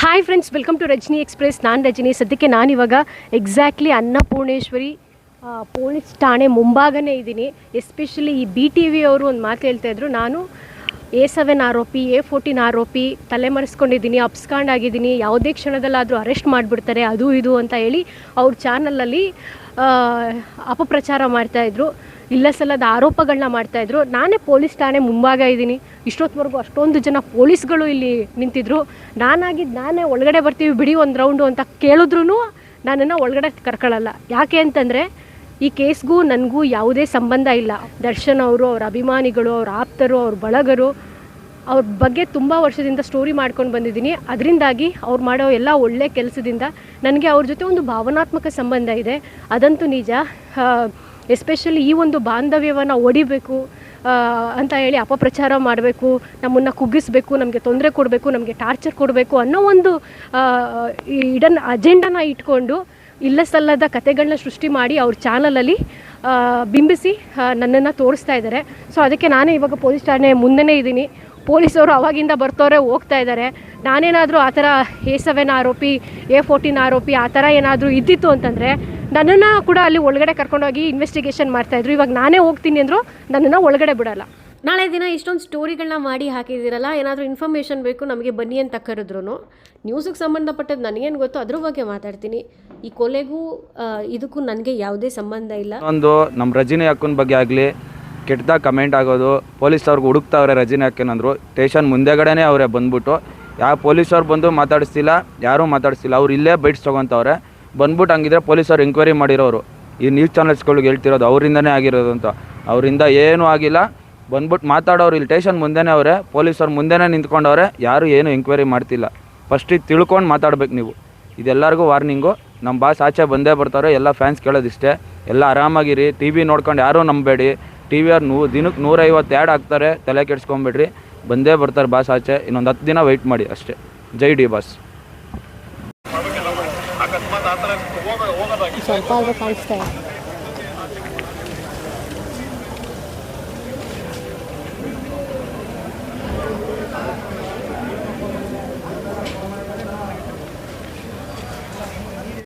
Hi friends welcome to Rajani express ನಾನು ರಜನಿ. ಸದ್ಯಕ್ಕೆ ನಾನಿವಾಗ ಎಕ್ಸಾಕ್ಟ್ಲಿ ಅನ್ನಪೂರ್ಣೇಶ್ವರಿ ಪೊಲೀಸ್ ಠಾಣೆ ಮುಂಭಾಗನೇ ಇದ್ದೀನಿ. ಎಸ್ಪೆಷಲಿ ಈ ಬಿ ಟಿ ವಿ ಅವರು ಒಂದು ಮಾತು ಹೇಳ್ತಾ ಇದ್ರು. ನಾನು ಎ ಸೆವೆನ್ ಆರೋಪಿ ಎ ಫೋರ್ಟೀನ್ ಆರೋಪಿ ತಲೆಮರೆಸ್ಕೊಂಡಿದ್ದೀನಿ, ಅಪ್ಸ್ಕಾಂಡ್ ಆಗಿದ್ದೀನಿ. ಯಾವುದೇ ಕ್ಷಣದಲ್ಲಾದರೂ ಅರೆಸ್ಟ್ ಮಾಡಿಬಿಡ್ತಾರೆ, ಅದು ಇದು ಅಂತ ಹೇಳಿ ಅವ್ರ ಚಾನಲಲ್ಲಿ ಅಪಪ್ರಚಾರ ಮಾಡ್ತಾಯಿದ್ರು ಇಲ್ಲ ಸಲ್ಲದ ಆರೋಪಗಳನ್ನ ಮಾಡ್ತಾಯಿದ್ರು ನಾನೇ ಪೊಲೀಸ್ ಠಾಣೆ ಮುಂಭಾಗ ಇದ್ದೀನಿ. ಇಷ್ಟೊತ್ತವರೆಗೂ ಅಷ್ಟೊಂದು ಜನ ಪೊಲೀಸ್ಗಳು ಇಲ್ಲಿ ನಿಂತಿದ್ರು. ನಾನಾಗಿದ್ದು ನಾನೇ ಒಳಗಡೆ ಬರ್ತೀವಿ ಬಿಡಿ ಒಂದು ರೌಂಡು ಅಂತ ಕೇಳಿದ್ರು ನಾನನ್ನು ಒಳಗಡೆ ಕರ್ಕೊಳ್ಳಲ್ಲ. ಯಾಕೆ ಅಂತಂದರೆ ಈ ಕೇಸ್ಗೂ ನನಗೂ ಯಾವುದೇ ಸಂಬಂಧ ಇಲ್ಲ. ದರ್ಶನ್ ಅವರು, ಅವ್ರ ಅಭಿಮಾನಿಗಳು, ಅವ್ರ ಆಪ್ತರು, ಅವ್ರ ಬಳಗರು, ಅವ್ರ ಬಗ್ಗೆ ತುಂಬ ವರ್ಷದಿಂದ ಸ್ಟೋರಿ ಮಾಡ್ಕೊಂಡು ಬಂದಿದ್ದೀನಿ. ಅದರಿಂದಾಗಿ ಅವ್ರು ಮಾಡೋ ಎಲ್ಲ ಒಳ್ಳೆ ಕೆಲಸದಿಂದ ನನಗೆ ಅವ್ರ ಜೊತೆ ಒಂದು ಭಾವನಾತ್ಮಕ ಸಂಬಂಧ ಇದೆ. ಅದಂತೂ ನಿಜ. ಎಸ್ಪೆಷಲಿ ಈ ಒಂದು ಬಾಂಧವ್ಯವನ್ನು ಒಡಿಬೇಕು ಅಂತ ಹೇಳಿ ಅಪಪ್ರಚಾರ ಮಾಡಬೇಕು, ನಮ್ಮನ್ನು ಕುಗ್ಗಿಸಬೇಕು, ನಮಗೆ ತೊಂದರೆ ಕೊಡಬೇಕು, ನಮಗೆ ಟಾರ್ಚರ್ ಕೊಡಬೇಕು ಅನ್ನೋ ಒಂದು ಇಡನ್ ಅಜೆಂಡನ ಇಟ್ಕೊಂಡು ಇಲ್ಲ ಸಲ್ಲದ ಕತೆಗಳನ್ನ ಸೃಷ್ಟಿ ಮಾಡಿ ಅವ್ರ ಚಾನಲಲ್ಲಿ ಬಿಂಬಿಸಿ ನನ್ನನ್ನು ತೋರಿಸ್ತಾ ಇದ್ದಾರೆ. ಸೊ ಅದಕ್ಕೆ ನಾನೇ ಇವಾಗ ಪೊಲೀಸ್ ಠಾಣೆ ಮುಂದೆನೇ ಇದ್ದೀನಿ. ಪೊಲೀಸವರು ಅವಾಗಿಂದ ಬರ್ತವ್ರೆ ಹೋಗ್ತಾ ಇದ್ದಾರೆ ನಾನೇನಾದರೂ ಆ ಥರ ಎ ಸೆವೆನ್ ಆರೋಪಿ ಎ ಫೋರ್ಟೀನ್ ಆರೋಪಿ ಆ ಥರ ಏನಾದರೂ ಇದ್ದಿತ್ತು ಅಂತಂದರೆ ನನ್ನನ್ನು ಕೂಡ ಅಲ್ಲಿ ಒಳಗಡೆ ಕರ್ಕೊಂಡೋಗಿ ಇನ್ವೆಸ್ಟಿಗೇಷನ್ ಮಾಡ್ತಾಯಿದ್ರು ಇವಾಗ ನಾನೇ ಹೋಗ್ತೀನಿ ಅಂದರು ನನ್ನನ್ನು ಒಳಗಡೆ ಬಿಡೋಲ್ಲ. ನಾಳೆ ದಿನ ಇಷ್ಟೊಂದು ಸ್ಟೋರಿಗಳನ್ನ ಮಾಡಿ ಹಾಕಿದ್ದೀರಲ್ಲ ಏನಾದರೂ ಇನ್ಫಾರ್ಮೇಷನ್ ಬೇಕು ನಮಗೆ ಬನ್ನಿ ಅಂತ ಕರೆದ್ರು ನ್ಯೂಸಿಗೆ ಸಂಬಂಧಪಟ್ಟದ್ದು ನನಗೇನು ಗೊತ್ತು ಅದ್ರ ಬಗ್ಗೆ ಮಾತಾಡ್ತೀನಿ. ಈ ಕೊಲೆಗೂ ಇದಕ್ಕೂ ನನಗೆ ಯಾವುದೇ ಸಂಬಂಧ ಇಲ್ಲ. ಒಂದು ನಮ್ಮ ರಜಿನಿ ಅಕ್ಕನ ಬಗ್ಗೆ ಆಗಲಿ ಕೆಟ್ಟದಾಗ ಕಮೆಂಟ್ ಆಗೋದು ಪೊಲೀಸ್ ಅವ್ರಿಗೆ ಹುಡುಕ್ತಾವ್ರೆ ರಜಿನಿ ಹಾಕೇನಂದ್ರು ಸ್ಟೇಷನ್ ಮುಂದೆಗಡೆನೇ ಅವರೇ ಬಂದ್ಬಿಟ್ಟು ಯಾವ ಪೊಲೀಸವ್ರು ಬಂದು ಮಾತಾಡಿಸ್ತಿಲ್ಲ, ಯಾರೂ ಮಾತಾಡಿಸ್ತಿಲ್ಲ, ಅವ್ರು ಇಲ್ಲೇ ಬೈಟ್ಸ್ ತೊಗೊತವ್ರೆ ಬಂದ್ಬಿಟ್ಟು ಹಂಗಿದ್ರೆ ಪೊಲೀಸವ್ರು ಎಂಕ್ವೈರಿ ಮಾಡಿರೋರು. ಈ ನ್ಯೂಸ್ ಚಾನಲ್ಸ್ಗಳಿಗೆ ಹೇಳ್ತಿರೋದು ಅವರಿಂದನೇ ಆಗಿರೋದು ಅಂತ. ಅವರಿಂದ ಏನೂ ಆಗಿಲ್ಲ ಬಂದ್ಬಿಟ್ಟು ಮಾತಾಡೋರು ಇಲ್ಲಿ ಸ್ಟೇಷನ್ ಮುಂದೆನೇ ಅವರೇ ಪೊಲೀಸವ್ರು ಮುಂದೆನೇ ನಿಂತ್ಕೊಂಡವ್ರೆ, ಯಾರು ಏನು ಎಂಕ್ವೈರಿ ಮಾಡ್ತಿಲ್ಲ. ಫಸ್ಟ್ ಇದು ತಿಳ್ಕೊಂಡು ಮಾತಾಡ್ಬೇಕು ನೀವು. ಇದೆಲ್ಲರಿಗೂ ವಾರ್ನಿಂಗು ನಮ್ಮ ಬಾಸ್ ಆಚೆ ಬಂದೇ ಬರ್ತಾರೆ, ಎಲ್ಲ ಫ್ಯಾನ್ಸ್ ಕೇಳೋದಿಷ್ಟೇ. ಎಲ್ಲ ಆರಾಮಾಗಿರಿ ಟಿ ವಿ ನೋಡ್ಕೊಂಡು ಯಾರೂ ನಂಬೇಡಿ ಟಿ ವಿ ಆರ್ ನೂ ದಿನಕ್ಕೆ ನೂರೈವತ್ತು ಆ್ಯಡ್ ಹಾಕ್ತಾರೆ ತಲೆ ಕೆಡ್ಸ್ಕೊಂಬೇಡ್ರಿ. ಬಂದೇ ಬರ್ತಾರೆ ಬಾಸ್ ಆಚೆ ಇನ್ನೊಂದು ಹತ್ತು ದಿನ ವೆಯ್ಟ್ ಮಾಡಿ ಅಷ್ಟೇ. ಜೈ ಡಿ ಬಾಸ್. ಸ್ವಲ್ಪ